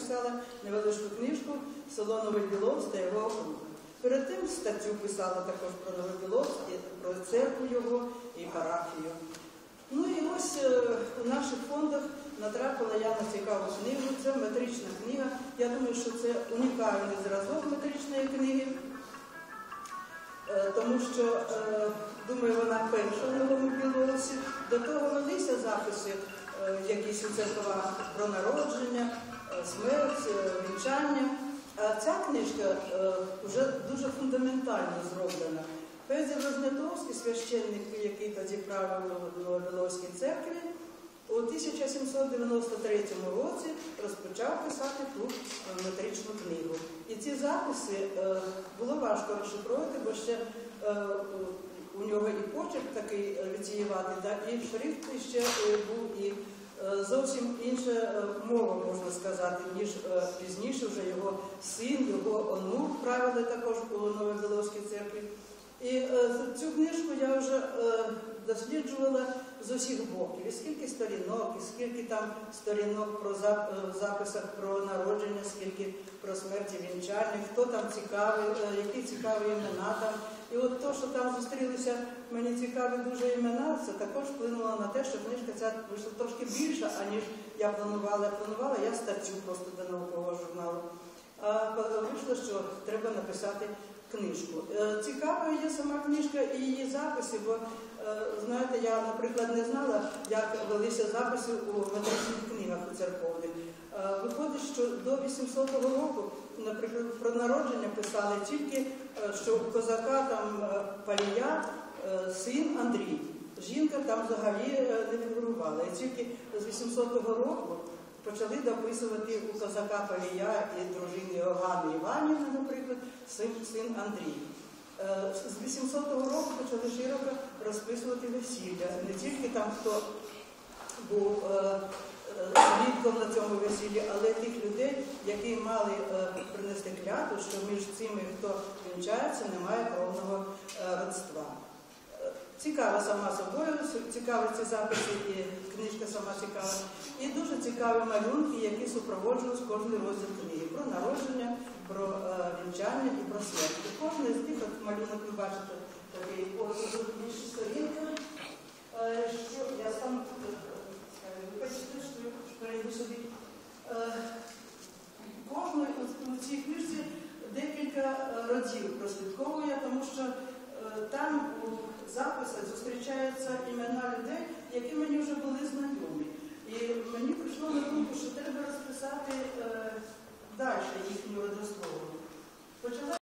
написала невеличку книжку Село Новий Біловськ та його округ. Перед тим статтю писала також про Новий Біловськ, про церкву його і парафію. Ну і ось е, у наших фондах натрапила я на цікаву книгу. Це метрична книга. Я думаю, що це унікальний зразок метричної книги, Е, тому що, е, думаю, вона перша в новому білорусі. До того велися записи, якісь у церквах про народження, смерть, е, вінчання. А ця книжка е, вже дуже фундаментально зроблена. Федір Рознятовський, священник, який тоді правив у Новобіловській церкві, у 1793 році розпочав писати ту е, метричну книгу. І ці записи було важко розшифрувати, бо ще у нього і почерк такий да, і шрифт ще був і зовсім інша е, мова, можна сказати, ніж е, пізніше вже його син, його онук правили також у Новобіловській церкві. І е, цю книжку я вже е, досліджувала з усіх боків. І скільки сторінок, і скільки там сторінок про е, в записах про народження, скільки про смерті вінчальні, хто там цікавий, е, які цікаві імена там. І от то, що там зустрілися мені цікаві дуже імена, це також вплинуло на те, що книжка ця вийшла трошки більша, аніж я планувала. Планувала я статтю просто до наукового журналу. А вийшло, що треба написати книжку. Е, Цікавою є сама книжка і її записи, бо е, знаєте, я, наприклад, не знала, як велися записи у метричних книгах у церковних. Е, Виходить, що до 800 року, наприклад, про народження писали тільки, що у козака там Палія, син Андрій. Жінка там взагалі не фігурувала. І тільки з 800 року почали дописувати у козака Палія і дружині Ганни Іванівни, наприклад, син, син Андрій. Е, З 800 року почали широко розписувати весілля. Не тільки там, хто був е, е, свідком на цьому весіллі, але тих людей, які мали е, принести клятву, що між цими, хто вінчається, немає кровного е, родства. Цікава сама собою, цікаві ці записи, і книжка сама цікава. І дуже цікаві малюнки, які супроводжують кожний розділ книги. Про народження, про е, вінчання і про смерть. І кожний з тих от малюнок ви бачите такий більше сторінка. Е, що я сам е, я перейду собі. Кожної у- цій книжці декілька родів прослідковує, тому що там записах зустрічаються імена людей, які мені вже були знайомі. І мені прийшло на думку, що треба розписати е, далі їхню родословну.